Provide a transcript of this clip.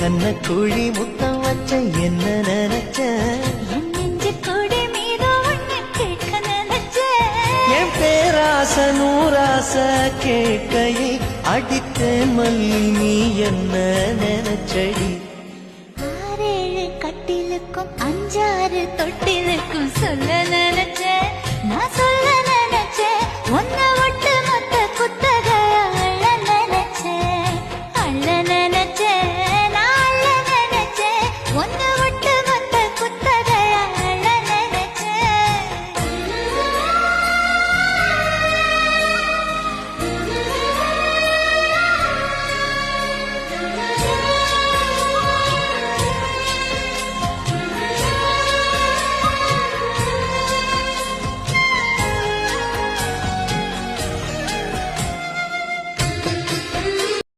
கண்ண குழி முத்தம் வச்ச என்ன நினைச்ச? என் பேராச நூராச கேட்கையை அடித்த மல்லி நீ என்ன நினைச்சடி? ஆறேழு கட்டிலுக்கும் அஞ்சாறு தொட்டிலுக்கும் சொல்ல நினைச்ச. நான் சொல்ல நினைச்ச ஒன்னு